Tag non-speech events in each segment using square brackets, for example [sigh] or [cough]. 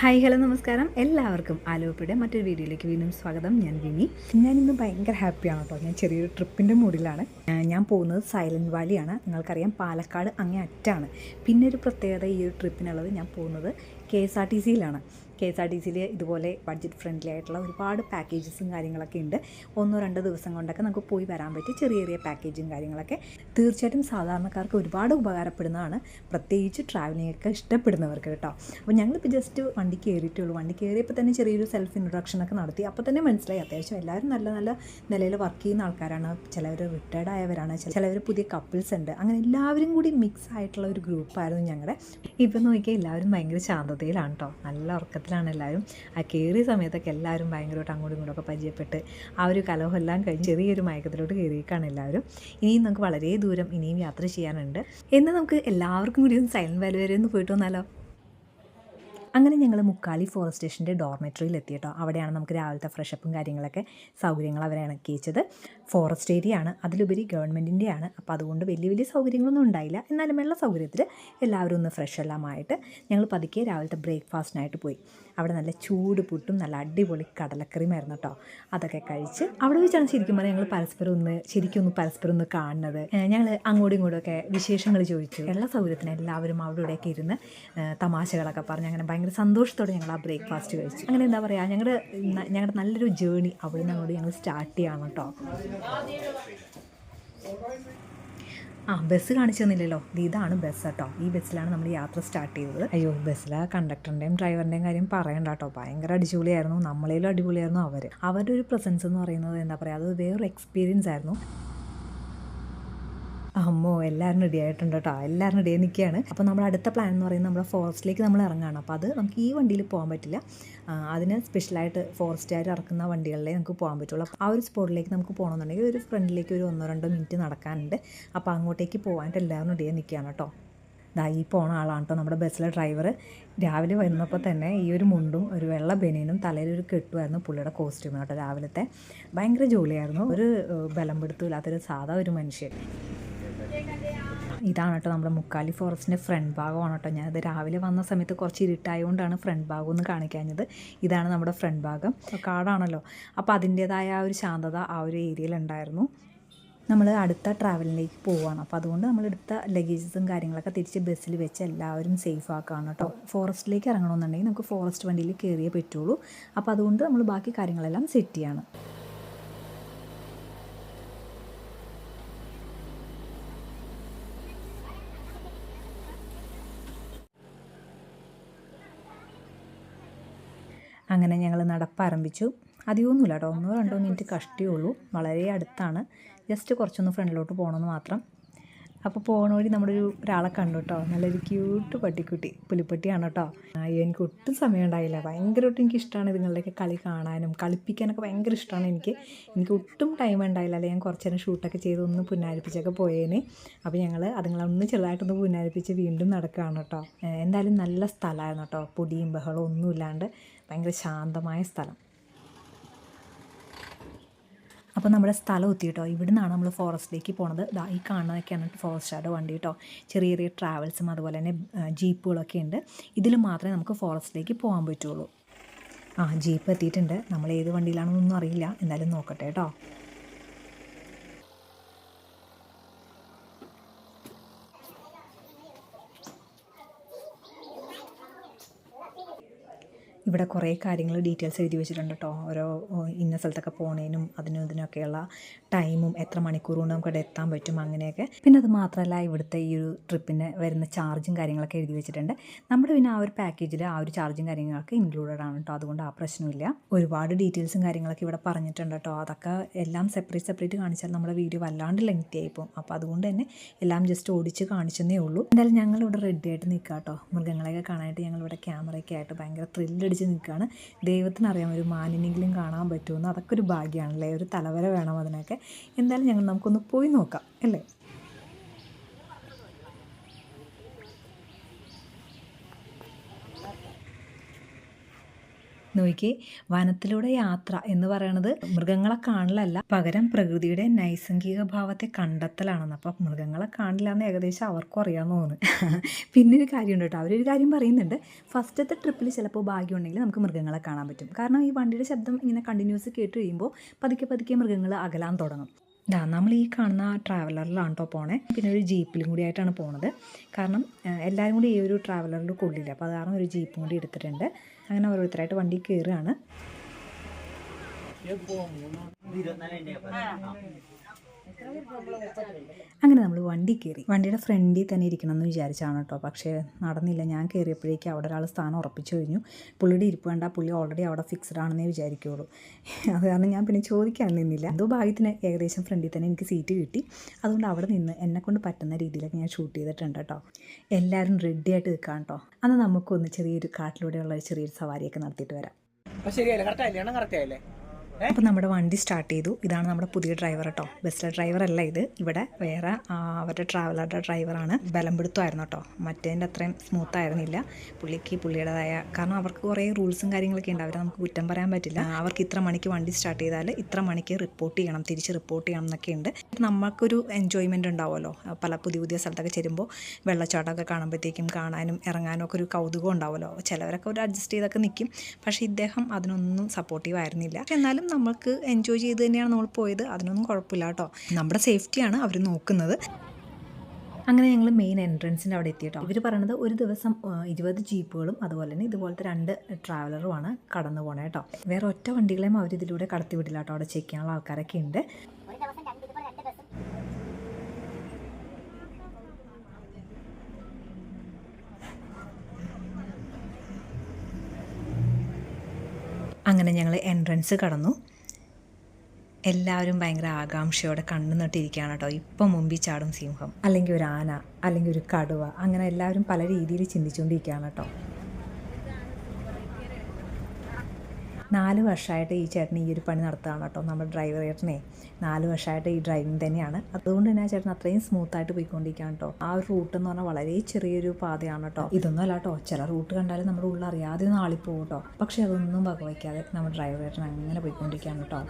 Hi hello നമസ്കാരം. എല്ലാവർക്കും ആലോപ്പയുടെ മറ്റൊരു വീഡിയോയിലേക്ക് വീണ്ടും സ്വാഗതം. ഞാൻ വിനി. ഞാനിന്ന് ഭയങ്കര ഹാപ്പിയാണ് കേട്ടോ. ഞാൻ ചെറിയൊരു ട്രിപ്പിന്റെ മൂഡിലാണ് ഞാൻ പോകുന്നത് സൈലന്റ് വാലിയാണ്. നിങ്ങൾക്കറിയാം പാലക്കാട് അങ്ങേ അറ്റാണ്. പിന്നെ ഒരു പ്രത്യേകത ഈ ഒരു ട്രിപ്പിനുള്ളത് ഞാൻ പോകുന്നത് കെ എസ് ആർ ടി സിയിലാണ്. കെ എസ് ആർ ടി സിയിൽ ഇതുപോലെ ബഡ്ജറ്റ് ഫ്രണ്ട്ലി ആയിട്ടുള്ള ഒരുപാട് പാക്കേജസും കാര്യങ്ങളൊക്കെ ഉണ്ട്. ഒന്നോ രണ്ടോ ദിവസം കൊണ്ടൊക്കെ നമുക്ക് പോയി വരാൻ പറ്റിയ ചെറിയ ചെറിയ പാക്കേജും കാര്യങ്ങളൊക്കെ തീർച്ചയായിട്ടും സാധാരണക്കാർക്ക് ഒരുപാട് ഉപകാരപ്പെടുന്നതാണ്. പ്രത്യേകിച്ച് ട്രാവലിംഗ് ഒക്കെ ഇഷ്ടപ്പെടുന്നവർക്ക് കേട്ടോ. അപ്പോൾ ഞങ്ങളിപ്പോൾ ജസ്റ്റ് വണ്ടി കയറിയിട്ടുള്ളൂ വണ്ടി കയറിയപ്പോൾ തന്നെ ചെറിയൊരു സെൽഫ് ഇൻട്രൊഡക്ഷൻ ഒക്കെ നടത്തി. അപ്പോൾ തന്നെ മനസ്സിലായി. അത്യാവശ്യം എല്ലാവരും നല്ല നല്ല നിലയിൽ വർക്ക് ചെയ്യുന്ന ആൾക്കാരാണ്. ചിലവർ റിട്ടയർഡ് ആയവരാണ്. ചിലവർ പുതിയ കപ്പിൾസ് ഉണ്ട്. അങ്ങനെ എല്ലാവരും കൂടി മിക്സ് ആയിട്ടുള്ള ഒരു ഗ്രൂപ്പായിരുന്നു ഞങ്ങളുടെ ഇപ്പം നോക്കിയാൽ എല്ലാവരും ഭയങ്കര ശാന്തതയിലാണ് കേട്ടോ നല്ല ഉറക്കത്തിലാണ് എല്ലാവരും ആ കയറിയ സമയത്തൊക്കെ എല്ലാവരും ഭയങ്കരമായിട്ട് അങ്ങോട്ടും ഇങ്ങോട്ടൊക്കെ പരിചയപ്പെട്ട് ആ ഒരു കലഹമെല്ലാം കഴിഞ്ഞ് ചെറിയൊരു മയക്കത്തിലോട്ട് കയറിയേക്കാണ് എല്ലാവരും. ഇനിയും നമുക്ക് വളരെ ദൂരം ഇനിയും യാത്ര ചെയ്യാനുണ്ട്. എന്ന് നമുക്ക് എല്ലാവർക്കും കൂടി ഒന്ന് സൈലന്റ് വാലി വരെ ഒന്ന് പോയിട്ട് വന്നാലോ? അങ്ങനെ ഞങ്ങൾ മുക്കാലി ഫോറസ്റ്റ് സ്റ്റേഷന്റെ ഡോർമെറ്ററിയിൽ എത്തി കേട്ടോ അവിടെയാണ് നമുക്ക് രാവിലത്തെ ഫ്രഷപ്പും കാര്യങ്ങളൊക്കെ സൗകര്യങ്ങൾ അവരെ ഇണക്കിയിച്ചത്. ഫോറസ്റ്റ് ഏരിയ ആണ്. അതിലുപരി ഗവൺമെന്റിന്റെ ആണ്. അപ്പോൾ അതുകൊണ്ട് വലിയ വലിയ സൗകര്യങ്ങളൊന്നും ഉണ്ടായില്ല. എന്നാലും വെള്ള സൗകര്യത്തിൽ എല്ലാവരും ഒന്ന് ഫ്രഷ് എല്ലാമായിട്ട് ഞങ്ങൾ പതുക്കെ രാവിലത്തെ ബ്രേക്ക്ഫാസ്റ്റിനായിട്ട് പോയി. അവിടെ നല്ല ചൂട് പുട്ടും നല്ല അടിപൊളി കടലക്കറിയുമായിരുന്നു കേട്ടോ. അതൊക്കെ കഴിച്ച് അവിടെ വെച്ചാണ് ശരിക്കും പറഞ്ഞാൽ ഞങ്ങൾ പരസ്പരം ഒന്ന് ശരിക്കും ഒന്ന് പരസ്പരം ഒന്ന് കാണുന്നത്. ഞങ്ങൾ അങ്ങോട്ടും ഇങ്ങോട്ടും ഒക്കെ വിശേഷങ്ങൾ ചോദിച്ചു. എല്ലാ സൗകര്യത്തിന് എല്ലാവരും അവിടെയൊക്കെ ഇരുന്ന് തമാശകളൊക്കെ പറഞ്ഞ് അങ്ങനെ ഭയങ്കര സന്തോഷത്തോടെ ഞങ്ങൾ ആ ബ്രേക്ക്ഫാസ്റ്റ് കഴിച്ചു. അങ്ങനെ എന്താ പറയുക ഞങ്ങളുടെ ഞങ്ങളുടെ നല്ലൊരു ജേണി അവിടെ നിന്ന് അങ്ങോട്ട് ഞങ്ങൾ സ്റ്റാർട്ട് ചെയ്യാണ് കേട്ടോ. ആ ബസ് കാണിച്ചു തന്നില്ലല്ലോ ഇതാണ് ബസ് കേട്ടോ. ഈ ബസ്സിലാണ് നമ്മൾ യാത്ര സ്റ്റാർട്ട് ചെയ്തത്. അയ്യോ ബസ്സിലെ കണ്ടക്ടറിന്റെയും ഡ്രൈവറിന്റെയും കാര്യം പറയണ്ട കേട്ടോ ഭയങ്കര അടിപൊളിയായിരുന്നു നമ്മളേലും അടിപൊളിയായിരുന്നു അവർ അവരുടെ ഒരു പ്രസൻസ് എന്ന് പറയുന്നത് എന്താ പറയുക അത് വേറൊരു എക്സ്പീരിയൻസ് ആയിരുന്നു. അമ്മോ എല്ലാവരും റെഡി ആയിട്ടുണ്ട് കേട്ടോ എല്ലാവരും റെഡി നിൽക്കുകയാണ്. അപ്പോൾ നമ്മൾ അടുത്ത പ്ലാൻ എന്ന് പറയുന്നത് നമ്മുടെ ഫോറസ്റ്റിലേക്ക് നമ്മൾ ഇറങ്ങുകയാണ്. അപ്പോൾ അത് നമുക്ക് ഈ വണ്ടിയിൽ പോകാൻ പറ്റില്ല. അതിന് സ്പെഷ്യലായിട്ട് ഫോറസ്റ്റുകാർ ഇറക്കുന്ന വണ്ടികളിലേ നമുക്ക് പോകാൻ പറ്റുള്ളൂ. ആ ഒരു സ്പോട്ടിലേക്ക് നമുക്ക് പോകണമെന്നുണ്ടെങ്കിൽ ഒരു ഫ്രണ്ടിലേക്ക് ഒരു ഒന്നോ രണ്ടോ മിനിറ്റ് നടക്കാനുണ്ട്. അപ്പോൾ അങ്ങോട്ടേക്ക് പോകാനായിട്ട് എല്ലാവരും റെഡി നിൽക്കുകയാണ് കേട്ടോ ദാ ഈ പോണ ആളാണ് കേട്ടോ നമ്മുടെ ബസ്സിലെ ഡ്രൈവർ രാവിലെ വരുന്നപ്പോൾ തന്നെ ഈ ഒരു മുണ്ടും ഒരു വെള്ള ബനിയനും തലയിൽ ഒരു കെട്ടുമായിരുന്നു പുള്ളിയുടെ കോസ്റ്റ്യൂം കേട്ടോ രാവിലത്തെ. ഭയങ്കര ജോലിയായിരുന്നു. ഒരു ബലം പിടുത്തമില്ലാത്തൊരു സാധാ ഒരു മനുഷ്യൻ. ഇതാണ് കേട്ടോ നമ്മുടെ മുക്കാലി ഫോറസ്റ്റിന്റെ ഫ്രണ്ട് ഭാഗമാണ് കേട്ടോ. ഞാനത് രാവിലെ വന്ന സമയത്ത് കുറച്ച് ഇരുട്ടായതുകൊണ്ടാണ് ഫ്രണ്ട് ഭാഗം ഒന്ന് കാണിക്കാഞ്ഞത്. ഇതാണ് നമ്മുടെ ഫ്രണ്ട് ഭാഗം. കാടാണല്ലോ. അപ്പോൾ അതിന്റേതായ ആ ഒരു ശാന്തത ആ ഒരു ഏരിയയിൽ ഉണ്ടായിരുന്നു. നമ്മൾ അടുത്ത ട്രാവലിലേക്ക് പോവുകയാണ് അപ്പോൾ അതുകൊണ്ട് നമ്മൾ എടുത്ത ലഗേജസും കാര്യങ്ങളൊക്കെ തിരിച്ച് ബസ്സിൽ വെച്ച് എല്ലാവരും സേഫ് ആക്കുകയാണ് കേട്ടോ. ഫോറസ്റ്റിലേക്ക് ഇറങ്ങണമെന്നുണ്ടെങ്കിൽ നമുക്ക് ഫോറസ്റ്റ് വണ്ടിയിൽ കയറിയേ പറ്റുള്ളൂ. അപ്പോൾ അതുകൊണ്ട് നമ്മൾ ബാക്കി കാര്യങ്ങളെല്ലാം സെറ്റ് ചെയ്യാണ്. അങ്ങനെ ഞങ്ങൾ നടപ്പാരംഭിച്ചു അധികമൊന്നുമില്ല കേട്ടോ. ഒന്നോ രണ്ടോ മിനിറ്റ് കഷ്ടിയുള്ളൂ വളരെ അടുത്താണ്. ജസ്റ്റ് കുറച്ചൊന്ന് ഫ്രണ്ടിലോട്ട് പോകണമെന്ന് മാത്രം. അപ്പോൾ പോകണ വഴി നമ്മുടെ ഒരു ഒരാളെ കണ്ടു കേട്ടോ നല്ലൊരു ക്യൂട്ട് പട്ടിക്കുട്ടി പുലിപ്പട്ടിയാണ് കേട്ടോ എനിക്ക് ഒട്ടും സമയം ഉണ്ടായില്ല. ഭയങ്കരമായിട്ട് എനിക്ക് ഇഷ്ടമാണ് ഇതുങ്ങളുടെയൊക്കെ കളി കാണാനും കളിപ്പിക്കാനൊക്കെ ഭയങ്കര ഇഷ്ടമാണ് എനിക്ക്. എനിക്ക് ഒട്ടും ടൈം ഉണ്ടായില്ല. അല്ലെങ്കിൽ ഞാൻ കുറച്ച് നേരം ഷൂട്ടൊക്കെ ചെയ്ത് ഒന്ന് പുന്നാരിപ്പിച്ചൊക്കെ പോയേന്. അപ്പോൾ ഞങ്ങൾ അതുങ്ങളൊന്ന് ചെറുതായിട്ടൊന്ന് പുന്നാരിപ്പിച്ച് വീണ്ടും നടക്കുകയാണ് കേട്ടോ എന്തായാലും നല്ല സ്ഥലമായിരുന്നു കേട്ടോ പൊടിയും ബഹളവും ഒന്നുമില്ലാണ്ട് ഭയങ്കര ശാന്തമായ സ്ഥലം. അപ്പോൾ നമ്മുടെ സ്ഥലം എത്തി കേട്ടോ ഇവിടെ നിന്നാണ് നമ്മൾ ഫോറസ്റ്റിലേക്ക് പോണത്. ദാ ഈ കാണുന്നതൊക്കെയാണ് ഫോറസ്റ്റ് ഫോറസ്റ്റുകാരുടെ വണ്ടി കേട്ടോ ചെറിയ ചെറിയ ട്രാവൽസും അതുപോലെ തന്നെ ജീപ്പുകളൊക്കെ ഉണ്ട്. ഇതിൽ മാത്രമേ നമുക്ക് ഫോറസ്റ്റിലേക്ക് പോകാൻ പറ്റുള്ളൂ. ആ ജീപ്പ് എത്തിയിട്ടുണ്ട്. നമ്മൾ ഏത് വണ്ടിയിലാണെന്നൊന്നും അറിയില്ല. എന്തായാലും നോക്കട്ടെ കേട്ടോ ഇവിടെ കുറേ കാര്യങ്ങൾ ഡീറ്റെയിൽസ് എഴുതി വെച്ചിട്ടുണ്ട് കേട്ടോ ഓരോ ഇന്ന സ്ഥലത്തൊക്കെ പോണേനും അതിനും ഇതിനൊക്കെയുള്ള ടൈമും എത്ര മണിക്കൂർ കൊണ്ട് നമുക്ക് ഇവിടെ എത്താൻ പറ്റും അങ്ങനെയൊക്കെ. പിന്നെ അത് മാത്രമല്ല ഇവിടുത്തെ ഈ ഒരു ട്രിപ്പിന് വരുന്ന ചാർജും കാര്യങ്ങളൊക്കെ എഴുതി വെച്ചിട്ടുണ്ട്. നമ്മുടെ പിന്നെ ആ ഒരു പാക്കേജിൽ ആ ഒരു ചാർജും കാര്യങ്ങളൊക്കെ ഇൻക്ലൂഡഡ് ആണ് കേട്ടോ അതുകൊണ്ട് ആ പ്രശ്നമില്ല ഒരുപാട് ഡീറ്റെയിൽസും കാര്യങ്ങളൊക്കെ ഇവിടെ പറഞ്ഞിട്ടുണ്ട് കേട്ടോ അതൊക്കെ എല്ലാം സെപ്പറേറ്റ് സെപ്പറേറ്റ് കാണിച്ചാൽ നമ്മുടെ വീഡിയോ വല്ലാണ്ട് ലെങ്തി ആയിപ്പോൾ അപ്പോൾ അതുകൊണ്ട് തന്നെ എല്ലാം ജസ്റ്റ് ഓടിച്ച് കാണിച്ചെന്നേ ഉള്ളൂ. എന്തായാലും ഞങ്ങളിവിടെ റെഡി ആയിട്ട് നിൽക്കാം കേട്ടോ മൃഗങ്ങളെയൊക്കെ കാണാനായിട്ട് ഞങ്ങളിവിടെ ക്യാമറയൊക്കെ ആയിട്ട് ഭയങ്കര ത്രില്ലടിച്ച് നിൽക്കുകയാണ്. ദൈവത്തിനറിയാം ഒരു മാനിനെങ്കിലും കാണാൻ പറ്റുമെന്ന്. അതൊക്കെ ഒരു ഭാഗ്യമാണല്ലേ? ഒരു തലവര വേണം അതിനൊക്കെ. എന്തായാലും ഞങ്ങൾ നമുക്കൊന്ന് പോയി നോക്കാം അല്ലേ? നോക്കി. വനത്തിലൂടെ യാത്ര എന്ന് പറയുന്നത് മൃഗങ്ങളെ കാണലല്ല. പകരം പ്രകൃതിയുടെ നൈസംഗിക ഭാവത്തെ കണ്ടെത്തലാണെന്ന്. അപ്പം മൃഗങ്ങളെ കാണില്ല എന്ന് ഏകദേശം അവർക്കും അറിയാമെന്ന് തോന്നുന്നു. പിന്നെ ഒരു കാര്യമുണ്ട് കേട്ടോ. അവരൊരു കാര്യം പറയുന്നുണ്ട്. ഫസ്റ്റത്തെ ട്രിപ്പിൽ ചിലപ്പോൾ ഭാഗ്യമുണ്ടെങ്കിൽ നമുക്ക് മൃഗങ്ങളെ കാണാൻ പറ്റും. കാരണം ഈ വണ്ടിയുടെ ശബ്ദം ഇങ്ങനെ കണ്ടിന്യൂസ് കേട്ട് കഴിയുമ്പോൾ പതുക്കെ പതുക്കെ മൃഗങ്ങൾ അകലാൻ തുടങ്ങും. ഇതാ നമ്മൾ ഈ കാണുന്ന ട്രാവലറിലാണ് കേട്ടോ പോണേ. പിന്നെ ഒരു ജീപ്പിലും കൂടി ആയിട്ടാണ് പോണത്. കാരണം എല്ലാവരും കൂടി ഈ ഒരു ട്രാവലറിൽ കൊള്ളില്ല അപ്പോൾ അത് കാരണം ഒരു ജീപ്പും കൂടി എടുത്തിട്ടുണ്ട്. അങ്ങനെ ഓരോരുത്തരായിട്ട് വണ്ടി കയറുകയാണ് അങ്ങനെ നമ്മൾ വണ്ടി കയറി. വണ്ടിയുടെ ഫ്രണ്ടിൽ തന്നെ ഇരിക്കണം എന്ന് വിചാരിച്ചാണ് കേട്ടോ പക്ഷേ നടന്നില്ല. ഞാൻ കയറിയപ്പോഴേക്കും അവിടെ ഒരാൾ സ്ഥാനം ഉറപ്പിച്ചു കഴിഞ്ഞു. പുള്ളിയുടെ ഇരിപ്പ് കണ്ട പുള്ളി ഓൾറെഡി അവിടെ ഫിക്സ്ഡ് ആണെന്നേ വിചാരിക്കുള്ളൂ. അത് കാരണം ഞാൻ പിന്നെ ചോദിക്കാൻ നിന്നില്ല. എന്തോ ഭാഗ്യത്തിന് ഏകദേശം ഫ്രണ്ടിൽ തന്നെ എനിക്ക് സീറ്റ് കിട്ടി. അതുകൊണ്ട് അവിടെ നിന്ന് എന്നെക്കൊണ്ട് പറ്റുന്ന രീതിയിലൊക്കെ ഞാൻ ഷൂട്ട് ചെയ്തിട്ടുണ്ട് കേട്ടോ എല്ലാവരും റെഡി ആയിട്ട് നിൽക്കാം കേട്ടോ അന്ന് നമുക്കൊന്ന് ചെറിയൊരു കാട്ടിലൂടെയുള്ള ചെറിയൊരു സവാരിയൊക്കെ നടത്തിയിട്ട് വരാം. ശരിയല്ലേ കറക്റ്റ് ആയില്ലേ? അപ്പോൾ നമ്മുടെ വണ്ടി സ്റ്റാർട്ട് ചെയ്തു. ഇതാണ് നമ്മുടെ പുതിയ ഡ്രൈവർ കേട്ടോ ബസ്സിലെ ഡ്രൈവർ അല്ല ഇത്. ഇവിടെ വേറെ അവരുടെ ട്രാവലറുടെ ഡ്രൈവറാണ് ബലം പിടുത്തമായിരുന്നു കേട്ടോ മറ്റേതിന്റെ അത്രയും സ്മൂത്ത് ആയിരുന്നില്ല. പുള്ളിക്ക് പുള്ളിയുടേതായ കാരണം അവർക്ക് കുറേ റൂൾസും കാര്യങ്ങളൊക്കെ ഉണ്ട്. അവരെ നമുക്ക് കുറ്റം പറയാൻ പറ്റില്ല. അവർക്ക് ഇത്ര മണിക്ക് വണ്ടി സ്റ്റാർട്ട് ചെയ്താൽ ഇത്ര മണിക്ക് റിപ്പോർട്ട് ചെയ്യണം തിരിച്ച് റിപ്പോർട്ട് ചെയ്യണം എന്നൊക്കെ ഉണ്ട്. നമുക്കൊരു എൻജോയ്മെന്റ് ഉണ്ടാവുമല്ലോ. പല പുതിയ പുതിയ സ്ഥലത്തൊക്കെ ചെല്ലുമ്പോൾ വെള്ളച്ചാട്ടമൊക്കെ കാണുമ്പോഴത്തേക്കും കാണാനും ഇറങ്ങാനും ഒക്കെ ഒരു കൗതുകം ഉണ്ടാവുമല്ലോ. ചിലവരൊക്കെ ഒരു അഡ്ജസ്റ്റ് ചെയ്തൊക്കെ നിൽക്കും പക്ഷേ ഇദ്ദേഹം അതിനൊന്നും സപ്പോർട്ടീവ് ആയിരുന്നില്ല. പക്ഷെ എന്നാലും നമുക്ക് എൻജോയ് ചെയ്ത് തന്നെയാണ് നമ്മൾ പോയത്. അതിനൊന്നും കുഴപ്പമില്ല കേട്ടോ. നമ്മുടെ സേഫ്റ്റിയാണ് അവർ നോക്കുന്നത്. അങ്ങനെ ഞങ്ങൾ മെയിൻ എൻട്രൻസിന്റെ അവിടെ എത്തി കേട്ടോ ഇവർ പറയണത് ഒരു ദിവസം ഇരുപത് ജീപ്പുകളും അതുപോലെ തന്നെ ഇതുപോലത്തെ രണ്ട് ട്രാവലറുമാണ് കടന്നു പോണേ കേട്ടോ. വേറെ ഒറ്റ വണ്ടികളെയും അവർ ഇതിലൂടെ കടത്തി വിടില്ല കേട്ടോ. അവിടെ ചെക്ക് ചെയ്യാനുള്ള ആൾക്കാരൊക്കെ ഉണ്ട്. അങ്ങനെ ഞങ്ങൾ എൻട്രൻസ് കടന്നു. എല്ലാവരും ഭയങ്കര ആകാംക്ഷയോടെ കണ്ണു നട്ടിരിക്കുകയാണ് കേട്ടോ. ഇപ്പം മുമ്പിൽ ചാടും സിംഹം അല്ലെങ്കിൽ ഒരു ആന അല്ലെങ്കിൽ ഒരു കടുവ അങ്ങനെ എല്ലാവരും പല രീതിയിൽ ചിന്തിച്ചുകൊണ്ടിരിക്കുകയാണ് കേട്ടോ. നാല് വർഷമായിട്ട് ഈ ചേട്ടൻ ഈ ഒരു പണി നടത്തുകയാണ് കേട്ടോ നമ്മുടെ ഡ്രൈവർ ചേട്ടനെ നാല് വർഷമായിട്ട് ഈ ഡ്രൈവിംഗ് തന്നെയാണ്. അതുകൊണ്ട് തന്നെ ആ ചേട്ടൻ അത്രയും സ്മൂത്തായിട്ട് പോയിക്കൊണ്ടിരിക്കുകയാണ് കേട്ടോ. ആ ഒരു റൂട്ട് എന്ന് പറഞ്ഞാൽ വളരെ ചെറിയൊരു പാതയാണ് കേട്ടോ. ഇതൊന്നും അല്ല കേട്ടോ ചില റൂട്ട് കണ്ടാലും നമ്മുടെ ഉള്ളിൽ അറിയാതെ നാളിപ്പോകും കേട്ടോ. പക്ഷേ അതൊന്നും വകവയ്ക്കാതെ നമ്മുടെ ഡ്രൈവർ ചേട്ടൻ അങ്ങനെ പോയിക്കൊണ്ടിരിക്കുകയാണ് കേട്ടോ.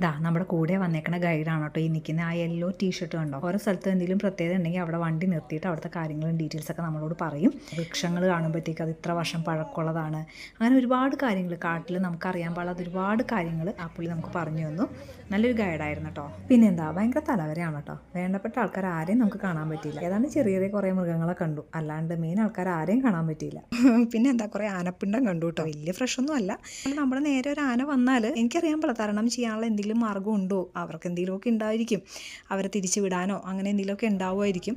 ദാ നമ്മുടെ കൂടെ വന്നേക്കുന്ന ഗൈഡാണ് കേട്ടോ ഈ നിൽക്കുന്ന ആ യെല്ലോ ടീഷർട്ട് കണ്ടോ? ഓരോ സ്ഥലത്ത് എന്തെങ്കിലും പ്രത്യേകത ഉണ്ടെങ്കിൽ അവിടെ വണ്ടി നിർത്തിയിട്ട് അവിടുത്തെ കാര്യങ്ങളും ഡീറ്റെയിൽസ് ഒക്കെ നമ്മളോട് പറയും. വൃക്ഷങ്ങൾ കാണുമ്പോഴത്തേക്ക് അത് ഇത്ര വർഷം പഴക്കമുള്ളതാണ്. അങ്ങനെ ഒരുപാട് കാര്യങ്ങൾ കാട്ടിൽ നമുക്കറിയാൻ പാടാത്ത ഒരുപാട് കാര്യങ്ങൾ ആ പുള്ളി നമുക്ക് പറഞ്ഞു തന്നു. നല്ലൊരു ഗൈഡായിരുന്നു കേട്ടോ. പിന്നെന്താ ഭയങ്കര തലവരെയാണ് കേട്ടോ. വേണ്ടപ്പെട്ട ആൾക്കാർ ആരെയും നമുക്ക് കാണാൻ പറ്റിയില്ല. ഏതാണ്ട് ചെറിയ ചെറിയ കുറേ മൃഗങ്ങളെ കണ്ടു. അല്ലാണ്ട് മെയിൻ ആൾക്കാർ ആരെയും കാണാൻ പറ്റിയില്ല. [laughs] പിന്നെ എന്താ കുറേ ആനപ്പിണ്ടം കണ്ടു കേട്ടോ. വലിയ ഫ്രഷ് ഒന്നും അല്ല. നമ്മുടെ നേരെ ഒരു ആന വന്നാൽ എനിക്കറിയാൻ പാടില്ല. തരണം ചെയ്യാനുള്ള എന്തെങ്കിലും മാർഗം ഉണ്ടോ? അവർക്ക് എന്തെങ്കിലുമൊക്കെ ഉണ്ടായിരിക്കും. അവരെ തിരിച്ചു വിടാനോ അങ്ങനെ എന്തെങ്കിലുമൊക്കെ ഉണ്ടാവുമായിരിക്കും.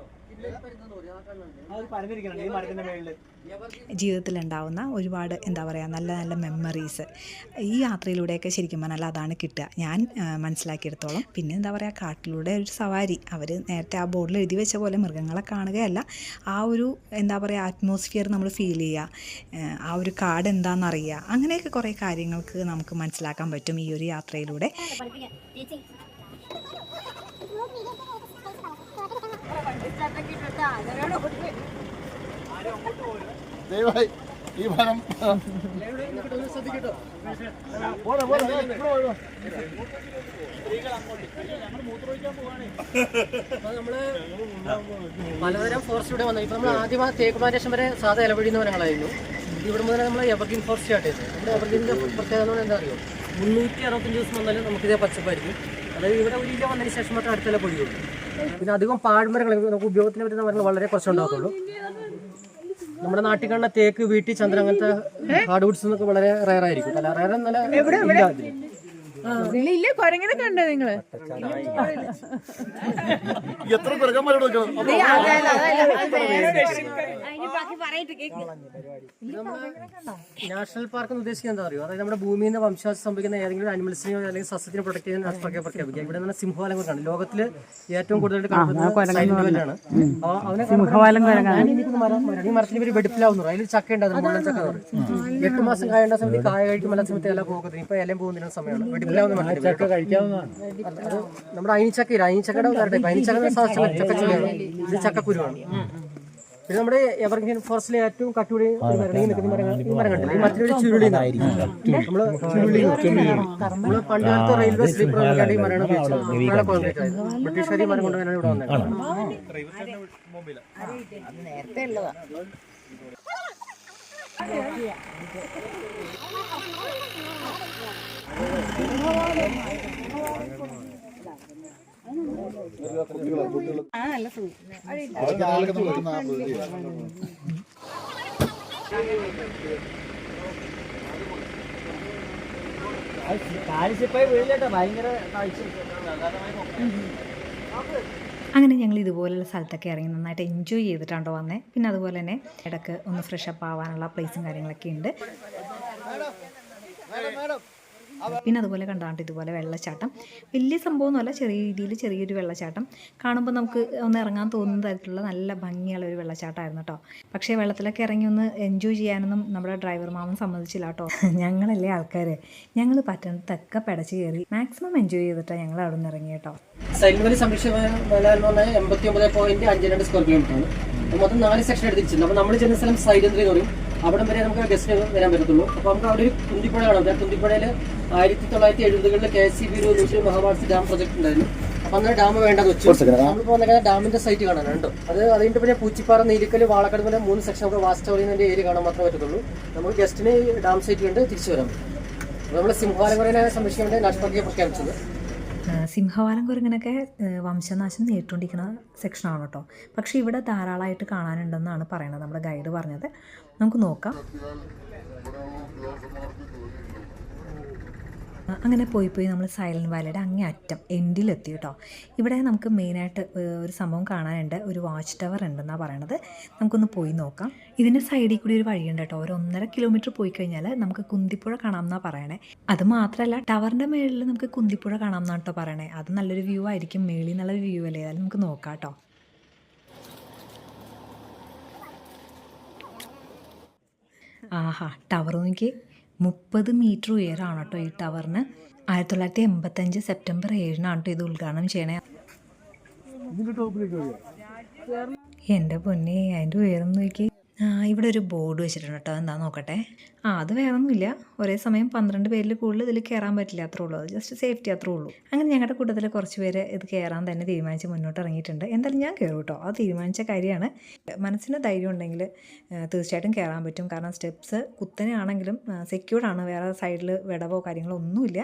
അത് ജീവിതത്തിലുണ്ടാവുന്ന ഒരുപാട് എന്താ പറയുക നല്ല നല്ല മെമ്മറീസ് ഈ യാത്രയിലൂടെയൊക്കെ ശരിക്കും പറഞ്ഞാൽ അതാണ് കിട്ടുക. ഞാൻ മനസ്സിലാക്കിയെടുത്തോളം. പിന്നെ എന്താ പറയുക കാട്ടിലൂടെ ഒരു സവാരി. അവർ നേരത്തെ ആ ബോർഡിൽ എഴുതി വെച്ച പോലെ മൃഗങ്ങളെ കാണുകയല്ല. ആ ഒരു എന്താ പറയുക അറ്റ്മോസ്ഫിയർ നമ്മൾ ഫീൽ ചെയ്യുക. ആ, ഒരു കാട് എന്താണെന്നറിയുക. അങ്ങനെയൊക്കെ കുറേ കാര്യങ്ങൾക്ക് നമുക്ക് മനസ്സിലാക്കാൻ പറ്റും ഈ ഒരു യാത്രയിലൂടെ. ദയവായി ഈ നമ്മൾ പലതരം ഫോറസ്റ്റ് ഇവിടെ വന്നു. ഇപ്പൊ നമ്മൾ ആദ്യം ആ തേക്ക് പ്ലാന്റേഷൻ വരെ സാധാ ഇലവഴിയുന്ന വനങ്ങളായിരുന്നു. ഇവിടെ മുതൽ നമ്മൾ എവർഗ്രീൻ ഫോറസ്റ്റ് ചെയ്തത്. നമ്മുടെ എവർഗ്രീനിന്റെ പ്രത്യേകത എന്താ അറിയോ മുന്നൂറ്റി അറുപത്തഞ്ച് ദിവസം വന്നാലും നമുക്കിതേ പച്ചപ്പായിരിക്കും. അതായത് ഇവിടെ ഒരു ഇല വന്നതിന് ശേഷം മാത്രം അടുത്ത ഇല പൊടിയുള്ളൂ പിന്നെ അധികം പാഴ്മരങ്ങൾ നമുക്ക് ഉപയോഗത്തിന് പറ്റുന്ന മരങ്ങൾ വളരെ കുറച്ചുണ്ടാകത്തുള്ളൂ. നമ്മുടെ നാട്ടിൽ കാണുന്ന തേക്ക് വീട്ടി ചന്ദ്രൻ അങ്ങനത്തെ ഹാർഡ് വുഡ്സ് എന്നൊക്കെ വളരെ റയർ ആയിരിക്കും. അല്ല റയർ എന്നല്ല ഇല്ല അതിൽ. ഇല്ല? കൊരങ്ങനെ കണ്ടോ നിങ്ങൾ? എത്ര നാഷണൽ പാർക്ക് എന്ന് ഉദ്ദേശിക്കുന്നത് എന്താ പറയുക അതായത് നമ്മുടെ ഭൂമിയിൽ നിന്ന് വംശാസം സംഭവിക്കുന്ന ഏതെങ്കിലും അനിമൽസിനെയോ അല്ലെങ്കിൽ സസ്യത്തിനെ പ്രൊട്ടക്ട് ചെയ്യുന്ന നാഷണൽ പാർക്ക് പ്രഖ്യാപിക്കുക ഇവിടെ നിന്ന് സിംഹവാലം കുരങ്ങാണ് ലോകത്തിൽ ഏറ്റവും കൂടുതൽ കാണുന്നത് സൈലന്റ് വാലിയാണ് അപ്പോൾ അവനെ സിംഹവാലം ഈ മരത്തിന് പേര് വെടിപ്പിലാവുന്നു അതിൽ ചക്ക ഉണ്ടാകുന്നു മുള്ളൻ ചക്ക എട്ട് മാസം കായേണ്ട സമയത്ത് കായ കഴിക്കും എല്ലാ സമയത്ത് ഇല പോകുന്നത് ഇപ്പൊ എല്ലാം പോകുന്ന സമയമാണ്. വെടിപ്പിലാവുന്ന ചക്ക കഴിക്കാവുന്നതാണ്. നമ്മുടെ അയിനിച്ചക്കയില്ല അയിനിച്ചക്കയുടെ. അയിനിച്ചക്ക സാധിച്ചു ചക്കച്ചുളിയാണ് ഇത് ചക്കക്കുരുവാണ് പിന്നെ നമ്മുടെ എവർഗ്രീൻ ഫോറസ്റ്റിലെ ഏറ്റവും കട്ടുപിടി ഒരു മരം ഈ നിൽക്കുന്ന മരങ്ങൾ ഈ മരം കണ്ടില്ല ഈ മരത്തിലൊരു ചുരുളി നമ്മൾ ചുരുളി നമ്മൾ പണ്ട് കാലത്ത് റെയിൽവേ സ്ലീപ്പർ ഈ മരമാണ് ഉപയോഗിച്ചത് കോൺക്രീറ്റ് ആയത് ബ്രിട്ടീഷുകാർ ഈ മരം കൊണ്ടുവരാനാണ് ഇവിടെ വന്നത് അവർക്ക് ആൾക്കൊന്നും പറ്റുന്ന അങ്ങനെ ഞങ്ങൾ ഇതുപോലുള്ള സ്ഥലത്തൊക്കെ ഇറങ്ങി നന്നായിട്ട് എൻജോയ് ചെയ്തിട്ടാണ്ടോ വന്നേ. പിന്നെ അതുപോലെ തന്നെ ഇടയ്ക്ക് ഒന്ന് ഫ്രഷ് അപ്പ് ആവാനുള്ള പ്ലേസും കാര്യങ്ങളൊക്കെ ഉണ്ട്. പിന്നെ അതുപോലെ കണ്ടാണ്ട് ഇതുപോലെ വെള്ളച്ചാട്ടം. വലിയ സംഭവമൊന്നുമല്ല ചെറിയ രീതിയിൽ ചെറിയൊരു വെള്ളച്ചാട്ടം. കാണുമ്പോൾ നമുക്ക് ഒന്ന് ഇറങ്ങാൻ തോന്നുന്ന തരത്തിലുള്ള നല്ല ഭംഗിയുള്ള ഒരു വെള്ളച്ചാട്ടമായിരുന്നു കേട്ടോ പക്ഷേ വെള്ളത്തിലൊക്കെ ഇറങ്ങി ഒന്ന് എൻജോയ് ചെയ്യാനൊന്നും നമ്മുടെ ഡ്രൈവർ മാമൻ സമ്മതിച്ചില്ല കേട്ടോ ഞങ്ങളല്ലേ ആൾക്കാർ ഞങ്ങൾ പറ്റുന്നതൊക്കെ പടച്ച് കയറി മാക്സിമം എൻജോയ് ചെയ്തിട്ടാണ് ഞങ്ങൾ അവിടെ നിന്ന് ഇറങ്ങി കേട്ടോ സൈലന്റ് വാലി സംരക്ഷണ എന്ന് പറഞ്ഞാൽ എൺപത്തി ഒമ്പത് പോയിന്റ് അഞ്ച് രണ്ട് സ്ക്വയർ കിലോമീറ്റർ ആണ്. മൊത്തം നാല് സെക്ഷൻ എടുത്തിട്ടുണ്ട്. അപ്പോൾ നമ്മൾ ചെന്ന സ്ഥലം സൈലന്ത്രി എന്ന് പറയും. അവിടെ വരെ നമുക്ക് ഗസ്റ്റ് വരാൻ പറ്റത്തുള്ളൂ. അപ്പോൾ നമുക്ക് അവിടെ ഒരു കുന്തിപ്പുഴ കാണാം. ആ കുന്തിപ്പുഴയിൽ ആയിരത്തി തൊള്ളായിരത്തി എഴുപതുകളിൽ കെ എസ് സി ബി ഒരു മഹാഭാരത് ഡാം പ്രൊജക്ട് ഉണ്ടായിരുന്നു. അപ്പൊ അങ്ങനെ ഡാം വേണ്ടെന്ന് വെച്ചു. നമ്മളിപ്പോൾ വന്നിട്ട് ഡാമിന്റെ സൈറ്റ് കാണാനുണ്ട് അത് അതിന്റെ പിന്നെ പൂച്ചിപ്പാറ നീലിക്കൽ വാളക്കട പിന്നെ മൂന്ന് സെക്ഷൻ നമുക്ക് വാസ്റ്റ് ഓറിയന്റെ ഏരിയ കാണാൻ മാത്രമേ പറ്റത്തുള്ളൂ. നമുക്ക് ഗസ്റ്റിന് ഡാം സൈറ്റ് കണ്ട് തിരിച്ചു വരാൻ പറ്റും. നമ്മൾ സിംഹാലകുരനെ സംരക്ഷിക്കാൻ വേണ്ടി നാഷണൽ പ്രഖ്യാപിച്ചത്. സിംഹവാലം കുരങ്ങനൊക്കെ വംശനാശം നേരിട്ടുകൊണ്ടിരിക്കുന്ന സെക്ഷനാണ് കേട്ടോ. പക്ഷേ ഇവിടെ ധാരാളമായിട്ട് കാണാനുണ്ടെന്നാണ് പറയുന്നത്. നമ്മുടെ ഗൈഡ് പറഞ്ഞത്. നമുക്ക് നോക്കാം. അങ്ങനെ പോയി പോയി നമ്മൾ സൈലന്റ് വാലിയുടെ അങ്ങേ അറ്റം എൻഡിലെത്തി കേട്ടോ. ഇവിടെ നമുക്ക് മെയിനായിട്ട് ഒരു സംഭവം കാണാനുണ്ട്. ഒരു വാച്ച് ടവർ ഉണ്ടെന്നാണ് പറയണത്. നമുക്കൊന്ന് പോയി നോക്കാം. ഇതിന്റെ സൈഡിൽ കൂടി ഒരു വഴിയുണ്ട് കേട്ടോ. ഒരു ഒന്നര കിലോമീറ്റർ പോയി കഴിഞ്ഞാൽ നമുക്ക് കുന്തിപ്പുഴ കാണാമെന്നാണ് പറയണേ. അത് മാത്രമല്ല ടവറിന്റെ മേളിൽ നമുക്ക് കുന്തിപ്പുഴ കാണാമെന്നാണ് കേട്ടോ പറയണേ. അത് നല്ലൊരു വ്യൂ ആയിരിക്കും. മേളിൽ നല്ലൊരു വ്യൂ അല്ലേ? നമുക്ക് നോക്കാം കേട്ടോ. ആഹാ ടവർ നോക്കി മുപ്പത് മീറ്റർ ഉയരമാണ് കേട്ടോ ഈ ടവറിന്. ആയിരത്തി തൊള്ളായിരത്തി എൺപത്തഞ്ച് സെപ്റ്റംബർ ഏഴിനാണ് കേട്ടോ ഇത് ഉദ്ഘാടനം ചെയ്യണേ. എന്റെ പൊന്നെ അതിന്റെ ഉയരം നോക്കി ആ ഇവിടെ ഒരു ബോർഡ് വെച്ചിട്ടുണ്ട് കേട്ടോ. എന്താ നോക്കട്ടെ? ആ അത് വേറൊന്നുമില്ല. ഒരേ സമയം പന്ത്രണ്ട് പേരിൽ കൂടുതൽ ഇതിൽ കയറാൻ പറ്റില്ല അത്രേ ഉള്ളൂ. അത് ജസ്റ്റ് സേഫ്റ്റി അത്രേ ഉള്ളൂ. അങ്ങനെ ഞങ്ങളുടെ കൂട്ടത്തിൽ കുറച്ച് പേര് ഇത് കയറാൻ തന്നെ തീരുമാനിച്ച് മുന്നോട്ട് ഇറങ്ങിയിട്ടുണ്ട് എന്തായാലും ഞാൻ കയറും കേട്ടോ. അത് തീരുമാനിച്ച കാര്യമാണ്. മനസ്സിന് ധൈര്യം ഉണ്ടെങ്കിൽ തീർച്ചയായിട്ടും കയറാൻ പറ്റും. കാരണം സ്റ്റെപ്സ് കുത്തനെയാണെങ്കിലും സെക്യൂർഡാണ് വേറെ സൈഡിൽ വിടവോ കാര്യങ്ങളോ ഒന്നുമില്ല.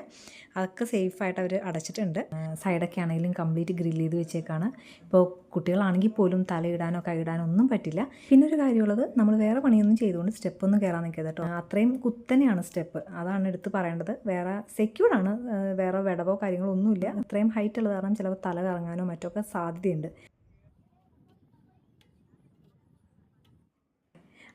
അതൊക്കെ സേഫായിട്ട് അവർ അടച്ചിട്ടുണ്ട്. സൈഡൊക്കെ ആണെങ്കിലും കംപ്ലീറ്റ് ഗ്രില്ല് ചെയ്ത് വെച്ചേക്കാണ്. ഇപ്പോൾ കുട്ടികളാണെങ്കിൽ പോലും തലയിടാനോ കൈയിടാനോ ഒന്നും പറ്റില്ല. പിന്നെ ഒരു കാര്യമുള്ളത് നമ്മൾ വേറെ പണിയൊന്നും ചെയ്തുകൊണ്ട് സ്റ്റെപ്പൊന്നും കയറാൻ നിൽക്കരുത് കേട്ടോ. അത്രയും കുത്തനെയാണ് സ്റ്റെപ്പ്. അതാണ് എടുത്ത് പറയേണ്ടത്. വേറെ സെക്യൂർഡാണ്. വേറെ വിടവോ കാര്യങ്ങളോ ഒന്നുമില്ല. അത്രയും ഹൈറ്റ് ഉള്ളത് കാരണം ചിലപ്പോൾ തല കറങ്ങാനോ മറ്റൊക്കെ സാധ്യതയുണ്ട്.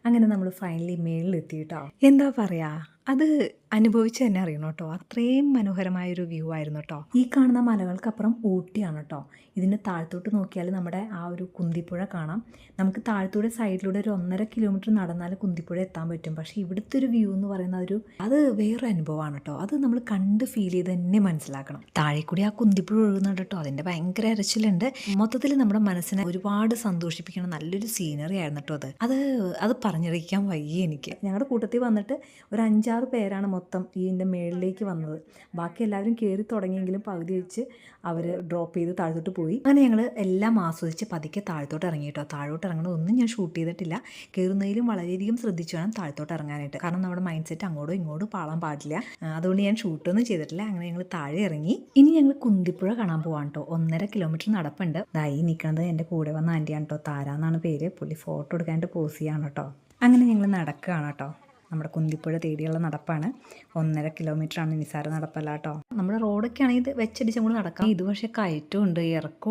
അങ്ങനെ നമ്മൾ ഫൈനലി മേളിലെത്തി കേട്ടോ. എന്താ പറയാ? അത് അനുഭവിച്ച് തന്നെ അറിയണം കേട്ടോ. അത്രയും മനോഹരമായൊരു വ്യൂ ആയിരുന്നു കേട്ടോ. ഈ കാണുന്ന മലകൾക്കപ്പുറം ഊട്ടിയാണ് കേട്ടോ. ഇതിന്റെ താഴത്തോട്ട് നോക്കിയാൽ നമ്മുടെ ആ ഒരു കുന്തിപ്പുഴ കാണാം. നമുക്ക് താഴത്തൂടെ സൈഡിലൂടെ ഒരു ഒന്നര കിലോമീറ്റർ നടന്നാൽ കുന്തിപ്പുഴ എത്താൻ പറ്റും. പക്ഷേ ഇവിടുത്തെ ഒരു വ്യൂ എന്ന് പറയുന്ന ഒരു അത് വേറൊരു അനുഭവമാണ് കേട്ടോ. അത് നമ്മൾ കണ്ട് ഫീൽ ചെയ്ത് തന്നെ മനസ്സിലാക്കണം. താഴെ കൂടി ആ കുന്തിപ്പുഴ ഒഴുകുന്നുണ്ട് കേട്ടോ. അതിന്റെ ഭയങ്കര അരച്ചിലുണ്ട്. മൊത്തത്തിൽ നമ്മുടെ മനസ്സിനെ ഒരുപാട് സന്തോഷിപ്പിക്കുന്ന നല്ലൊരു സീനറി ആയിരുന്നു കേട്ടോ അത്. അത് അത് പറഞ്ഞറിയിക്കാൻ വയ്യ എനിക്ക്. ഞങ്ങളുടെ കൂട്ടത്തിൽ വന്നിട്ട് ഒരു അഞ്ചാറ് പേരാണ് മൊത്തം ഇതിന്റെ മേളിലേക്ക് വന്നത്. ബാക്കി എല്ലാവരും കയറി തുടങ്ങിയെങ്കിലും പകുതി വെച്ച് അവർ ഡ്രോപ്പ് ചെയ്ത് താഴത്തോട്ട് പോയി. അങ്ങനെ ഞങ്ങൾ എല്ലാം ആസ്വദിച്ച് പതുക്കെ താഴത്തോട്ട് ഇറങ്ങി കേട്ടോ. താഴോട്ട് ഇറങ്ങണതൊന്നും ഞാൻ ഷൂട്ട് ചെയ്തിട്ടില്ല. കയറുന്നതിലും വളരെയധികം ശ്രദ്ധിച്ചു വേണം താഴത്തോട്ട് ഇറങ്ങാനായിട്ട്. കാരണം നമ്മുടെ മൈൻഡ് സെറ്റ് അങ്ങോട്ടും ഇങ്ങോട്ടും പാളാൻ പാടില്ല. അതുകൊണ്ട് ഞാൻ ഷൂട്ടൊന്നും ചെയ്തിട്ടില്ല. അങ്ങനെ ഞങ്ങൾ താഴെ ഇറങ്ങി. ഇനി ഞങ്ങൾ കുന്തിപ്പുഴ കാണാൻ പോവാണ് കേട്ടോ. ഒന്നര കിലോമീറ്റർ നടപ്പുണ്ട്. ദായി നിൽക്കുന്നത് എന്റെ കൂടെ വന്ന ആന്റിയാണ് കേട്ടോ. താര എന്നാണ് പേര്. പുള്ളി ഫോട്ടോ എടുക്കാനായിട്ട് പോസ് ചെയ്യാണ് കേട്ടോ. അങ്ങനെ ഞങ്ങൾ നടക്കുകയാണ് കേട്ടോ. നമ്മുടെ കുന്തിപ്പുഴ തേടിയുള്ള നടപ്പാണ്. ഒന്നര കിലോമീറ്ററാണ് നിസാര നടപ്പല്ല കേട്ടോ. നമ്മുടെ റോഡൊക്കെ ആണെങ്കിൽ ഇത് വെച്ചടിച്ചും കൂടി നടക്കാം. ഇത് പക്ഷേ കയറ്റമുണ്ട്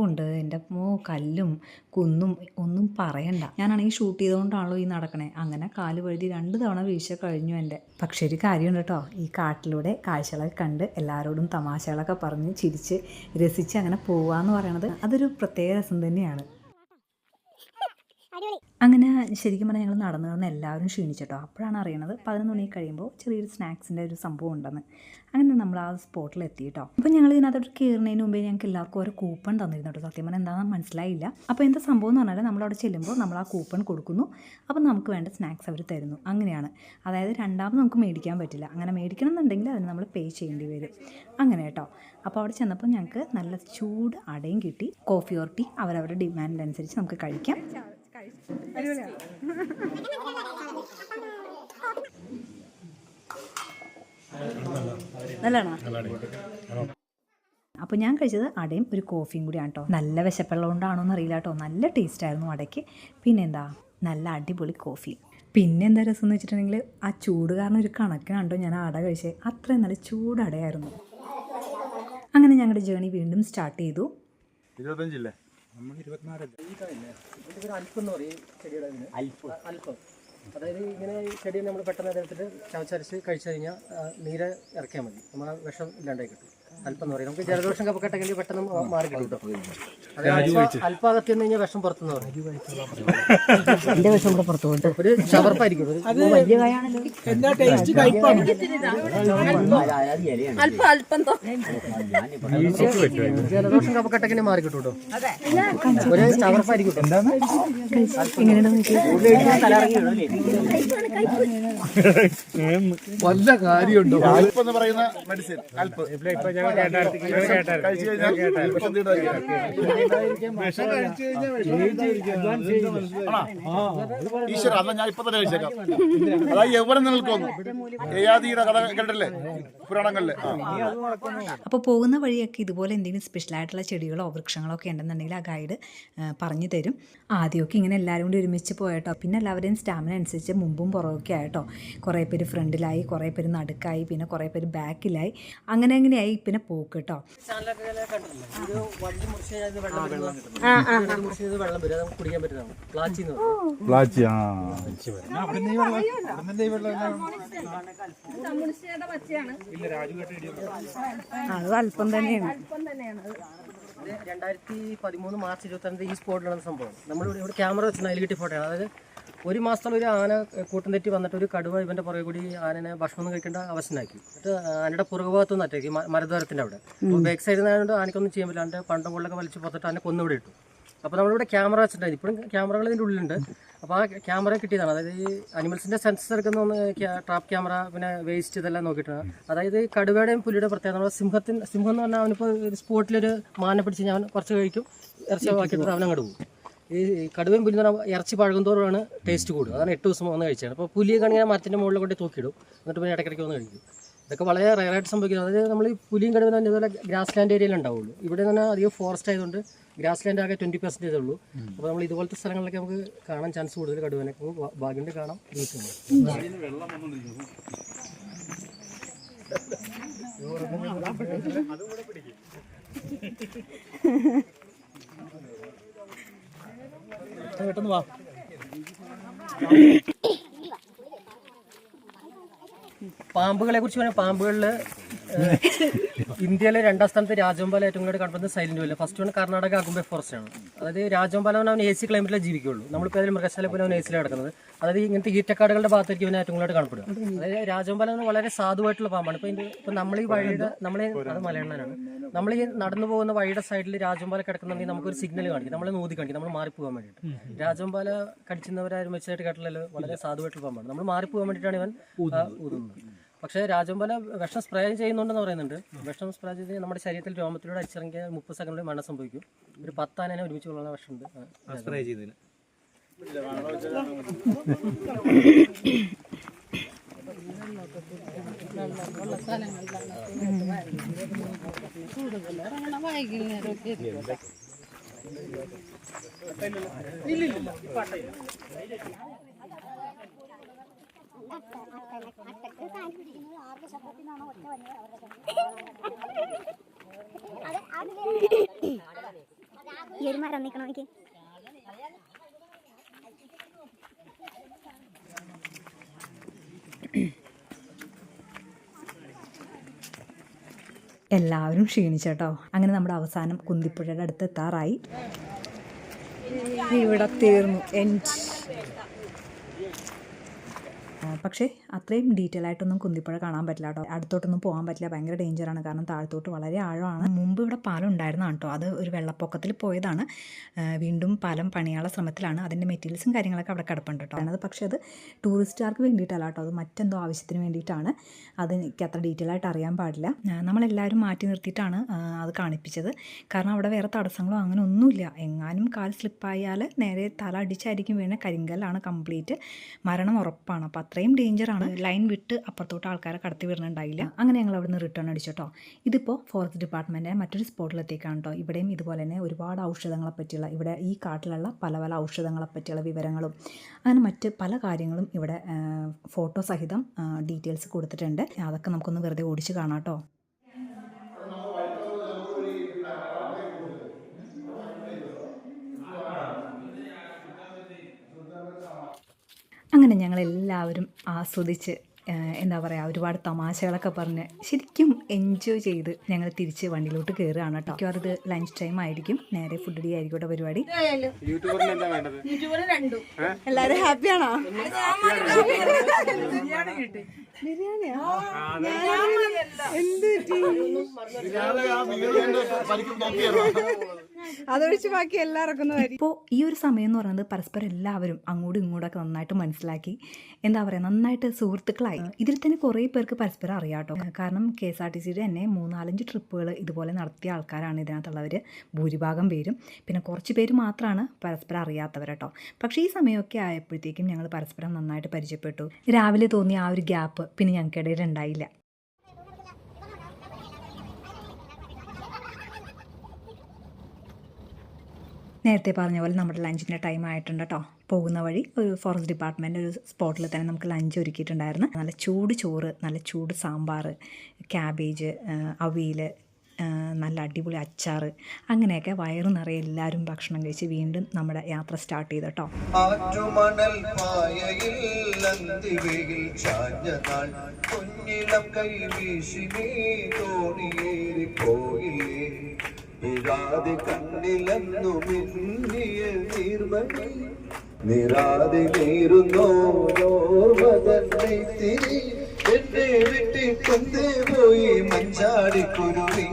ഉണ്ട് എന്റെ മോ കല്ലും കുന്നും ഒന്നും പറയണ്ട. ഞാനാണെങ്കിൽ ഷൂട്ട് ചെയ്തുകൊണ്ടാണല്ലോ ഈ നടക്കണേ. അങ്ങനെ കാൽ വഴുതി രണ്ട് തവണ വീഴ്ച കഴിഞ്ഞു എന്റെ. പക്ഷേ ഒരു കാര്യമുണ്ട് കേട്ടോ. ഈ കാട്ടിലൂടെ കാഴ്ചകളൊക്കെ കണ്ട് എല്ലാവരോടും തമാശകളൊക്കെ പറഞ്ഞ് ചിരിച്ച് രസിച്ച് അങ്ങനെ പോവാന്ന് പറയണത് അതൊരു പ്രത്യേക രസം തന്നെയാണ്. അങ്ങനെ ശരിക്കും പറഞ്ഞാൽ ഞങ്ങൾ നടന്നു നടന്ന് എല്ലാവരും ക്ഷീണിച്ചിട്ടോ. അപ്പോഴാണ് അറിയണത് പതിനൊന്ന് മണി കഴിയുമ്പോൾ ചെറിയൊരു സ്നാക്സിന്റെ ഒരു സംഭവം ഉണ്ടെന്ന്. അങ്ങനെ നമ്മൾ ആ സ്പോട്ടിൽ എത്തിയിട്ടോ. അപ്പോൾ ഞങ്ങൾ ഇതിനകത്തോട്ട് കയറുന്നതിന് മുമ്പേ ഞങ്ങൾക്ക് എല്ലാവർക്കും ഒരു കൂപ്പൺ തന്നിരുന്നു കേട്ടോ. സത്യം പറഞ്ഞാൽ എന്താണെന്ന് മനസ്സിലായില്ല. അപ്പോൾ എന്താ സംഭവം എന്ന് പറഞ്ഞാൽ നമ്മളവിടെ ചെല്ലുമ്പോൾ നമ്മൾ ആ കൂപ്പൺ കൊടുക്കുന്നു. അപ്പോൾ നമുക്ക് വേണ്ട സ്നാക്സ് അവർ തരുന്നു. അങ്ങനെയാണ്. അതായത് രണ്ടാമത് നമുക്ക് മേടിക്കാൻ പറ്റില്ല. അങ്ങനെ മേടിക്കണം എന്നുണ്ടെങ്കിൽ അതിന് നമ്മൾ പേ ചെയ്യേണ്ടി വരും. അങ്ങനെ കേട്ടോ. അപ്പോൾ അവിടെ ചെന്നപ്പോൾ ഞങ്ങൾക്ക് നല്ല ചൂട് അടയും കിട്ടി. കോഫി ഓർ ടീ അവരവരുടെ ഡിമാൻഡിനനുസരിച്ച് നമുക്ക് കഴിക്കാം. നല്ലതാണോ? അപ്പോൾ ഞാൻ കഴിച്ചത് അടയും ഒരു കോഫിയും കൂടിയാണ് കേട്ടോ നല്ല വിശപ്പുള്ളതുകൊണ്ടാണോ എന്ന് അറിയില്ല കേട്ടോ നല്ല ടേസ്റ്റ് ആയിരുന്നു അടയ്ക്ക്. പിന്നെന്താ? നല്ല അടിപൊളി കോഫി. പിന്നെ എന്താ രസം എന്ന് വെച്ചിട്ടുണ്ടെങ്കിൽ ആ ചൂട് കാരണം ഒരു കണക്കിനാണ് കേട്ടോ ഞാൻ അട കഴിച്ചത്. അത്രയും നല്ല ചൂടടയായിരുന്നു. അങ്ങനെ ഞങ്ങളുടെ ജേണി വീണ്ടും സ്റ്റാർട്ട് ചെയ്തു. ഇരുപത്തഞ്ചില്ലേ? ഇതൊരു എന്ന് പറയും ഈ ചെടിയുടെ ഇതിന്. അല്പം അതായത് ഇങ്ങനെ ഈ ചെടി നമ്മൾ പെട്ടെന്ന് എടുത്തിട്ട് ചവച്ചരച്ച് കഴിച്ചു കഴിഞ്ഞാൽ നീര് ഇറക്കിയാൽ മതി. നമ്മൾ വിഷം ഇല്ലാണ്ടായി കിട്ടും. അല്പം എന്ന് പറയും നമുക്ക് ജലദോഷം കപ്പൊക്കെട്ടെങ്കിൽ പെട്ടെന്ന് മാറി കിട്ടും അല്പം- അകത്തി നിന്ന് കഴിഞ്ഞാൽ വിഷം പുറത്തുനിന്ന് പറയും എന്റെ വിഷം ഇവിടെ പുറത്തു പോകും ഒരു ചവർപ്പായിരിക്കും ജലദോഷം കപ്പൊക്കെട്ടെങ്കിൽ മാറി കിട്ടും കേട്ടോ. ഒരു ചവർപ്പായിരിക്കും കേട്ടോ. വല്ല കാര്യമുണ്ടോ? അല്പം എന്ന് പറയുന്ന മെഡിസിൻ അല്പം? ഈശ്വര അല്ല ഞാൻ ഇപ്പൊ തന്നെ കഴിച്ചേക്കാം അതായത് എവിടെ നിൽക്കുന്നു? യയാദിയുടെ കഥ കേട്ടല്ലേ പുരാണങ്ങളിലെ അപ്പൊ അപ്പോൾ പോകുന്ന വഴിയൊക്കെ ഇതുപോലെ എന്തെങ്കിലും സ്പെഷ്യലായിട്ടുള്ള ചെടികളോ വൃക്ഷങ്ങളോ ഒക്കെ ഉണ്ടെന്നുണ്ടെങ്കിൽ ആ ഗൈഡ് പറഞ്ഞു തരും. ആദ്യമൊക്കെ ഇങ്ങനെ എല്ലാവരും കൂടി ഒരുമിച്ച് പോയട്ടോ. പിന്നെ എല്ലാവരുടെയും സ്റ്റാമിന അനുസരിച്ച് മുമ്പും പുറമൊക്കെ ആയിട്ടോ. കുറേ പേര് ഫ്രണ്ടിലായി കുറേ പേര് നടുക്കായി പിന്നെ കുറേ പേര് ബാക്കിലായി അങ്ങനെ അങ്ങനെയായി പിന്നെ പോക്ക് കേട്ടോ അത് അല്പം തന്നെയാണ് അല്പം തന്നെയാണ്. ഇത് രണ്ടായിരത്തി പതിമൂന്ന് മാർച്ച് ഇരുപത്തി ഈ സ്പോട്ടിലാണ് സംഭവം. നമ്മൾ ഇവിടെ ഇവിടെ ക്യാമറ വെച്ച് അതിൽ കിട്ടിയ ഫോട്ടോയാണ്. അതായത് ഒരു മാസത്തോളം ഒരു ആന കൂട്ടം തെറ്റി വന്നിട്ട് ഒരു കടുവ ഇവന്റെ പുറകെ കൂടി ആനനെ ഭക്ഷണം കഴിക്കേണ്ട അവസ്ഥനാക്കി എന്നിട്ട് ആനയുടെ പുറകുഭാഗത്ത് നിന്ന് അറ്റാക്കി മരദ്വാരത്തിന്റെ അവിടെ. ബാക്ക് സൈഡിൽ നിന്നായതുകൊണ്ട് ആനക്കൊന്നും ചെയ്യാൻ പറ്റില്ല. അതിന്റെ പണ്ടം കൊള്ളൊക്കെ വലിച്ചു പുറത്തിട്ട് ആനെ കൊന്നുകൂടി ഇട്ടു. അപ്പോൾ നമ്മളിവിടെ ക്യാമറ വെച്ചിട്ടുണ്ട് ഇപ്പോഴും ക്യാമറകൾ ഇതിന്റെ ഉള്ളിലുണ്ട്. അപ്പോൾ ആ ക്യാമറ കിട്ടിയതാണ്. അതായത് ഈ അനിമൽസിന്റെ സെൻസസ് എടുക്കുന്ന ഒന്ന് ട്രാപ്പ് ക്യാമറ പിന്നെ വേസ്റ്റ് ഇതെല്ലാം നോക്കിയിട്ടാണ്. അതായത് ഈ കടുവയുടെയും പുലിയുടെ പ്രത്യേകത നമ്മുടെ സിംഹത്തിന് സിംഹം എന്ന് പറഞ്ഞാൽ അവനിപ്പോൾ സ്പോട്ടിലൊരു മാനെ പിടിച്ച് ഞാൻ കുറച്ച് കഴിക്കും ഇറച്ചി ബാക്കിയിട്ട് അവൻ അങ്ങോട്ട് പോകും. ഈ കടുവയും പുലി എന്ന് പറഞ്ഞാൽ ഇറച്ചി പഴകുന്തോറാണ് ടേസ്റ്റ് കൂടും അതാണ് എട്ട് ദിവസം വന്ന് കഴിച്ചാണ് അപ്പോൾ പുലിയെ കാണിക്കാൻ മരത്തിന്റെ മുകളിൽ കൊണ്ട് തൂക്കിയിടും. എന്നിട്ട് പിന്നെ ഇടയ്ക്കിടയ്ക്ക് വന്ന് കഴിക്കും. ഇതൊക്കെ വളരെ റയറായിട്ട് സംഭവിക്കുന്നത്. അതായത് നമ്മൾ ഈ പുലിയും കടുവ തന്നെ ഇതുപോലെ ഗ്രാസ് ലാൻഡ് ഏരിയയിൽ ഉണ്ടാവുള്ളൂ. ഇവിടെ തന്നെ അധികം ഫോറസ്റ്റ് ആയതുകൊണ്ട് ഗ്രാസ് ലാൻഡ് ആകെ ട്വന്റി പെർസെന്റേജ് ഉള്ളൂ. അപ്പോൾ നമ്മൾ ഇതുപോലത്തെ സ്ഥലങ്ങളിലൊക്കെ നമുക്ക് കാണാൻ ചാൻസ് കൂടുതൽ കടുവനെ. ഭാഗ്യമുണ്ട് കാണാം. ന്യൂസ് [laughs] പെട്ടെന്ന് വാ. പാമ്പുകളെ കുറിച്ച് പറഞ്ഞാൽ പാമ്പുകളിൽ [laughs] ഇന്ത്യയിലെ രണ്ടാം സ്ഥാനത്ത് രാജവമ്പാല ഏറ്റവും കൂടുതൽ കണ്ടത് സൈലന്റ് വല്ല first one Karnataka Agumbe forest ആണ്. അതായത് രാജവമ്പാല അവൻ എ സി ക്ലൈമറ്റിലെ ജീവിക്കുള്ളൂ നമ്മളിപ്പോൾ അതിൽ മൃഗശാല പോലെ അവൻ എ സിയിലാണ് കിടക്കുന്നത്. അതായത് ഇങ്ങനത്തെ ഈറ്റക്കാടുകളുടെ ഭാഗത്തേക്ക് ഇവൻ ഏറ്റവും കൂടുതൽ കാണപ്പെടുക. അതായത് രാജവമ്പാല എന്ന് വളരെ സാധുവായിട്ടുള്ള പാമ്പാണ് ഇപ്പോൾ ഇതിന്റെ നമ്മൾ ഈ വഴിയുടെ നമ്മൾ അത് മലയാളനാണ്. നമ്മൾ ഈ നടന്നു പോകുന്ന വഴിയുടെ സൈഡിൽ രാജവമ്പാല കിടക്കുന്നുണ്ടെങ്കിൽ നമുക്കൊരു സിഗ്നൽ കാണിക്കും. നമ്മളെ നോതി കാണിക്കും. നമ്മൾ മാറിപ്പോകാൻ വേണ്ടിയിട്ട്. രാജവമ്പാല കടിച്ചുന്നവരാരും വെച്ചായിട്ട് കേട്ടില്ലല്ലോ വളരെ സാധുവായിട്ടുള്ള പാമ്പാണ് നമ്മൾ മാറിപ്പോകാൻ വേണ്ടിയിട്ടാണ് ഇവൻ ഊതുന്നത്. പക്ഷേ രാജംബല വിഷം സ്പ്രേ ചെയ്യുന്നുണ്ടെന്ന് പറയുന്നുണ്ട്. വിഷം സ്പ്രേ ചെയ്ത് നമ്മുടെ ശരീരത്തിൽ രോമത്തിലൂടെ അടിച്ചിറങ്ങിയ മുപ്പത് സെക്കൻഡിൽ മരണം സംഭവിക്കും. ഒരു പത്താനെ ഒരുമിച്ച് കൊള്ളുന്ന വിഷമുണ്ട് സ്പ്രേ ചെയ്തതിന്. ഈ ഒരു മരം നിൽക്കണോ എനിക്ക്? എല്ലാവരും ക്ഷീണിച്ചേട്ടോ. അങ്ങനെ നമ്മുടെ അവസാനം കുന്തിപ്പുഴയുടെ അടുത്ത് എത്താറായി. ഇവിടെ തീർന്നു. എൻഡ് പക്ഷേ അത്രയും ഡീറ്റെയിൽ ആയിട്ടൊന്നും കുന്തിപ്പുഴ കാണാൻ പറ്റില്ല കേട്ടോ. അടുത്തോട്ടൊന്നും പോകാൻ പറ്റില്ല. ഭയങ്കര ഡേഞ്ചറാണ് കാരണം താഴത്തോട്ട് വളരെ ആഴമാണ്. മുമ്പ് ഇവിടെ പാലം ഉണ്ടായിരുന്നതാണ് കേട്ടോ. അത് ഒരു വെള്ളപ്പൊക്കത്തിൽ പോയതാണ്. വീണ്ടും പാലം പണിയാനുള്ള ശ്രമത്തിലാണ്. അതിന്റെ മെറ്റീരിയൽസും കാര്യങ്ങളൊക്കെ അവിടെ കിടപ്പുണ്ട് കേട്ടോ. അത് പക്ഷേ അത് ടൂറിസ്റ്റുകാർക്ക് വേണ്ടിയിട്ടല്ല കേട്ടോ. അത് മറ്റെന്തോ ആവശ്യത്തിന് വേണ്ടിയിട്ടാണ്. അത് എനിക്ക് അത്ര ഡീറ്റെയിൽ ആയിട്ട് അറിയാൻ പാടില്ല. നമ്മളെല്ലാവരും മാറ്റി നിർത്തിയിട്ടാണ് അത് കാണിപ്പിച്ചത്. കാരണം അവിടെ വേറെ തടസ്സങ്ങളോ അങ്ങനെ ഒന്നുമില്ല. എങ്ങാനും കാൽ സ്ലിപ്പായാൽ നേരെ തല അടിച്ചായിരിക്കും വീണ കരിങ്കല്ലാണ് കംപ്ലീറ്റ് മരണം ഉറപ്പാണ്. അപ്പോൾ അത്രയും ഡേഞ്ചറാണ് ലൈൻ വിട്ട് അപ്പുറത്തോട്ട് ആൾക്കാരെ കടത്തി വിടണുണ്ടായില്ല. അങ്ങനെ ഞങ്ങൾ അവിടുന്ന് റിട്ടേൺ അടിച്ചു കേട്ടോ ഇതിപ്പോൾ ഫോറസ്റ്റ് ഡിപ്പാർട്ട്മെന്റിന്റെ മറ്റൊരു സ്പോട്ടിലെത്തേക്കാണ് കേട്ടോ ഇവിടെയും ഇതുപോലെ തന്നെ ഒരുപാട് ഔഷധങ്ങളെ പറ്റിയുള്ള ഇവിടെ ഈ കാട്ടിലുള്ള പല പല ഔഷധങ്ങളെ പറ്റിയുള്ള വിവരങ്ങളും അങ്ങനെ മറ്റ് പല കാര്യങ്ങളും ഇവിടെ ഫോട്ടോ സഹിതം ഡീറ്റെയിൽസ് കൊടുത്തിട്ടുണ്ട്. അതൊക്കെ നമുക്കൊന്ന് വെറുതെ ഓടിച്ച് കാണാം കേട്ടോ അങ്ങനെ ഞങ്ങളെല്ലാവരും ആസ്വദിച്ച് എന്താ പറയുക ഒരുപാട് തമാശകളൊക്കെ പറഞ്ഞ് ശരിക്കും എൻജോയ് ചെയ്ത് ഞങ്ങൾ തിരിച്ച് വണ്ടിയിലോട്ട് കയറുകയാണ് കേട്ടോ. മിക്കവാറും ഇത് ലഞ്ച് ടൈം ആയിരിക്കും. നേരെ ഫുഡ് ഡി ആയിരിക്കും കേട്ടോ പരിപാടി. എല്ലാവരും ഹാപ്പിയാണോ അതൊഴിച്ച് ബാക്കി എല്ലാവർക്കും ഇപ്പോൾ ഈ ഒരു സമയം എന്ന് പറയുന്നത് പരസ്പരം എല്ലാവരും അങ്ങോട്ടും ഇങ്ങോട്ടൊക്കെ നന്നായിട്ട് മനസ്സിലാക്കി. എന്താ പറയുക നന്നായിട്ട് സുഹൃത്തുക്കളായി. ഇതിൽ തന്നെ കുറേ പേർക്ക് പരസ്പരം അറിയാട്ടോ. കാരണം കെ എസ് ആർ ടി സിയുടെ തന്നെ മൂന്നാലഞ്ച് ട്രിപ്പുകൾ ഇതുപോലെ നടത്തിയ ആൾക്കാരാണ് ഇതിനകത്തുള്ളവർ ഭൂരിഭാഗം പേരും. പിന്നെ കുറച്ച് പേര് മാത്രമാണ് പരസ്പരം അറിയാത്തവർ കേട്ടോ പക്ഷേ ഈ സമയമൊക്കെ ആയപ്പോഴത്തേക്കും ഞങ്ങൾ പരസ്പരം നന്നായിട്ട് പരിചയപ്പെട്ടു. രാവിലെ തോന്നിയ ആ ഒരു ഗ്യാപ്പ് പിന്നെ ഞങ്ങൾക്കിടയിൽ ഉണ്ടായില്ല. നേരത്തെ പറഞ്ഞ പോലെ നമ്മുടെ ലഞ്ചിന്റെ ടൈം ആയിട്ടുണ്ട് കേട്ടോ പോകുന്ന വഴി ഒരു ഫോറസ്റ്റ് ഡിപ്പാർട്ട്മെന്റ് ഒരു സ്പോട്ടിൽ തന്നെ നമുക്ക് ലഞ്ച് ഒരുക്കിയിട്ടുണ്ടായിരുന്നു. നല്ല ചൂട് ചോറ് നല്ല ചൂട് സാമ്പാർ ക്യാബേജ് അവിയൽ നല്ല അടിപൊളി അച്ചാർ അങ്ങനെയൊക്കെ വയറ് നിറയെ എല്ലാവരും ഭക്ഷണം കഴിച്ച് വീണ്ടും നമ്മുടെ യാത്ര സ്റ്റാർട്ട് ചെയ്തു കേട്ടോ കൈ വീശി നീ കണ്ണിലെന്നു മിന്നിയ നീർമണി. നിറാതെ നേരുന്നോരോർമതന്നെ തിരി എന്നെ വിട്ടിട്ടെന്തേ പോയി മഞ്ചാടിക്കുരുവി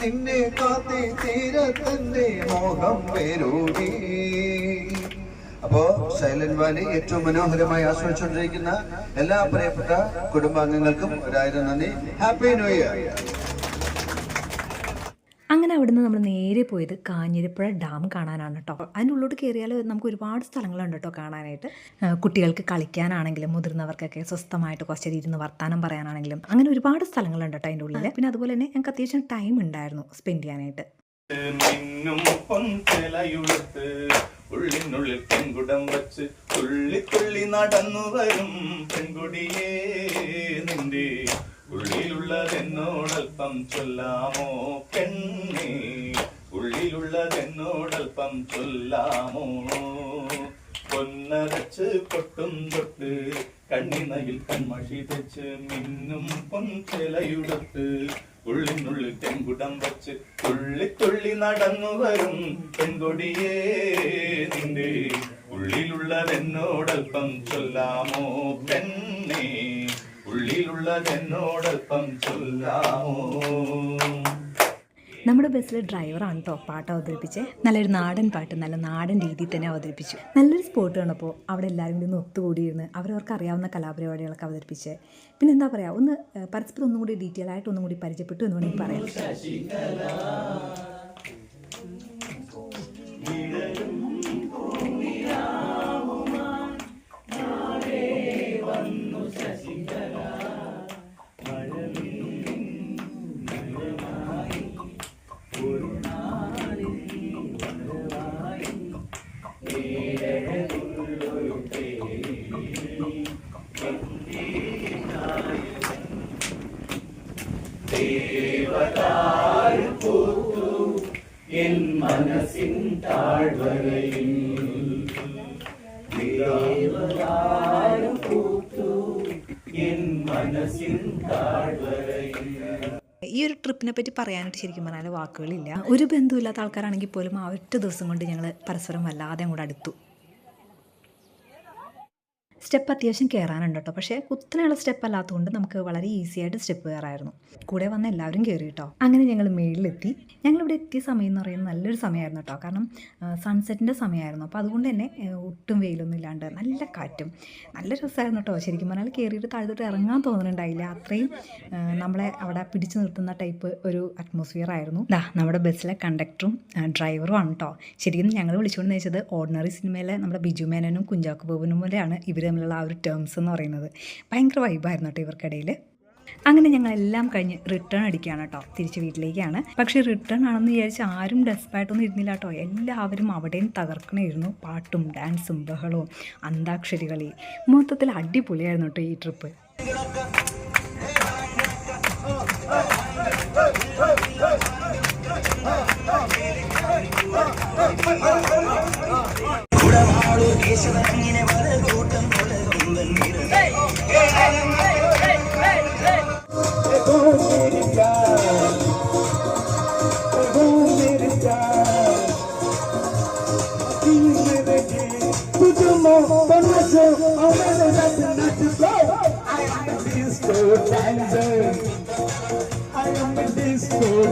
നിന്നെ കാത്തി തീരത്തന്റെ മോഹം പേരൂടി. അപ്പോ സൈലന്റ് വാലി ഏറ്റവും മനോഹരമായി ആസ്വദിച്ചുകൊണ്ടിരിക്കുന്ന എല്ലാ പ്രിയപ്പെട്ട കുടുംബാംഗങ്ങൾക്കും ഒരായിരം നന്ദി. Happy new year. അങ്ങനെ അവിടുന്ന് നമ്മൾ നേരെ പോയത് കാഞ്ഞിരപ്പുഴ ഡാം കാണാനാണ് കേട്ടോ അതിന്റെ ഉള്ളോട്ട് കയറിയാൽ നമുക്ക് ഒരുപാട് സ്ഥലങ്ങളുണ്ട് കേട്ടോ കാണാനായിട്ട്. കുട്ടികൾക്ക് കളിക്കാനാണെങ്കിലും മുതിർന്നവർക്കൊക്കെ സ്വസ്ഥമായിട്ട് കുറച്ച് ഇരുന്ന് വർത്താനം പറയാനാണെങ്കിലും അങ്ങനെ ഒരുപാട് സ്ഥലങ്ങളുണ്ട് കേട്ടോ അതിന്റെ ഉള്ളിൽ പിന്നെ അതുപോലെ തന്നെ ഞങ്ങൾക്ക് അത്യാവശ്യം ടൈം ഉണ്ടായിരുന്നു സ്പെൻഡ് ചെയ്യാനായിട്ട്. ഉള്ളിനുള്ളിൽ നടന്നു വരും പെൺകുടിയേ നിന്റെ ഉള്ളിലുള്ളതെന്നോടൽപ്പം ചൊല്ലാമോ പെണ്ണേ? ഉള്ളിലുള്ളതെന്നോടൽപ്പം ചൊല്ലാമോ? പൊന്നരച്ച് പൊട്ടും തൊട്ട് കണ്ണിനയിൽ കൺമഷി തെച്ച് മിന്നും പൊൻചെലയുടുത്ത് ഉള്ളിനുള്ളിൽ തെങ്കുടം വച്ച് തുള്ളിത്തുള്ളി തുള്ളി നടന്നു വരും പെൺകൊടിയേ നിന്റെ. ഉള്ളിലുള്ളതെന്നോടൽപ്പം ചൊല്ലാമോ പെണ്ണേ? ചൊല്ലാമോ? നമ്മുടെ ബസ്സിലെ ഡ്രൈവറാണ് കേട്ടോ പാട്ട് അവതരിപ്പിച്ച്. നല്ലൊരു നാടൻ പാട്ട് നല്ല നാടൻ രീതിയിൽ തന്നെ അവതരിപ്പിച്ചു. നല്ലൊരു സ്പോട്ട് കണ്ടപ്പോൾ അവിടെ എല്ലാവരും കൂടി ഒന്ന് ഒത്തുകൂടിയിരുന്ന് അവരവർക്ക് അറിയാവുന്ന കലാപരിപാടികളൊക്കെ അവതരിപ്പിച്ച്. പിന്നെ എന്താ പറയുക ഒന്ന് പരസ്പരം ഒന്നും കൂടി ഡീറ്റെയിൽ ആയിട്ട് ഒന്നും കൂടി പരിചയപ്പെട്ടു എന്ന് വേണമെങ്കിൽ പറയാം. ഈ ഒരു ട്രിപ്പിനെ പറ്റി പറയാനായിട്ട് ശരിക്കും പറഞ്ഞാൽ വാക്കുകളില്ല. ഒരു ബന്ധുവില്ലാത്ത ആൾക്കാരാണെങ്കിൽ പോലും ആ ഒറ്റ ദിവസം കൊണ്ട് ഞങ്ങൾ പരസ്പരം വല്ലാതെ അങ്ങോട്ട് അടുത്തു. സ്റ്റെപ്പ് അത്യാവശ്യം കയറാനുണ്ട് കേട്ടോ. പക്ഷേ കുത്തനെയുള്ള സ്റ്റെപ്പ് അല്ലാത്തതുകൊണ്ട് നമുക്ക് വളരെ ഈസി ആയിട്ട് സ്റ്റെപ്പ് കയറായിരുന്നു കൂടെ വന്ന എല്ലാവരും കയറി കേട്ടോ. അങ്ങനെ ഞങ്ങൾ മേളിലെത്തി. ഞങ്ങളിവിടെ എത്തിയ സമയം എന്ന് പറയുന്നത് നല്ലൊരു സമയമായിരുന്നു കേട്ടോ. കാരണം സൺസെറ്റിന്റെ സമയമായിരുന്നു. അപ്പോൾ അതുകൊണ്ട് തന്നെ ഒട്ടും വെയിലൊന്നും ഇല്ലാണ്ട് നല്ല കാറ്റും. നല്ല രസമായിരുന്നു കേട്ടോ. ശരിക്കും പറഞ്ഞാൽ കയറിയിട്ട് താഴത്തോട്ട് ഇറങ്ങാൻ തോന്നുന്നുണ്ടായില്ല അത്രയും നമ്മളെ അവിടെ പിടിച്ചു നിർത്തുന്ന ടൈപ്പ് ഒരു അറ്റ്മോസ്ഫിയർ ആയിരുന്നു. ദാ നമ്മുടെ ബസ്സിലെ കണ്ടക്ടറും ഡ്രൈവറും ആണ് കേട്ടോ. ശരിക്കും ഞങ്ങൾ വിളിച്ചുകൊണ്ട് വെച്ചത് ഓർഡിനറി സിനിമയിലെ നമ്മുടെ ബിജു മേനനും കുഞ്ചാക്കു ബോബനും പോലെയാണ് ഇവർ തമ്മിലുള്ള ആ ഒരു ടേംസ് എന്ന് പറയുന്നത് ഭയങ്കര വൈബായിരുന്നു കേട്ടോ ഇവർക്കിടയിൽ. അങ്ങനെ ഞങ്ങളെല്ലാം കഴിഞ്ഞ് റിട്ടേൺ അടിക്കുകയാണ് കേട്ടോ തിരിച്ച് വീട്ടിലേക്കാണ്. പക്ഷേ റിട്ടേൺ ആണെന്ന് വിചാരിച്ച് ആരും ഡെസ്പായിട്ടൊന്നും ഇരുന്നില്ല കേട്ടോ. എല്ലാവരും അവിടെയും തകർക്കണമായിരുന്നു പാട്ടും ഡാൻസും ബഹളവും അന്താക്ഷരി കളി മൊത്തത്തിൽ അടിപൊളിയായിരുന്നു കേട്ടോ ഈ trip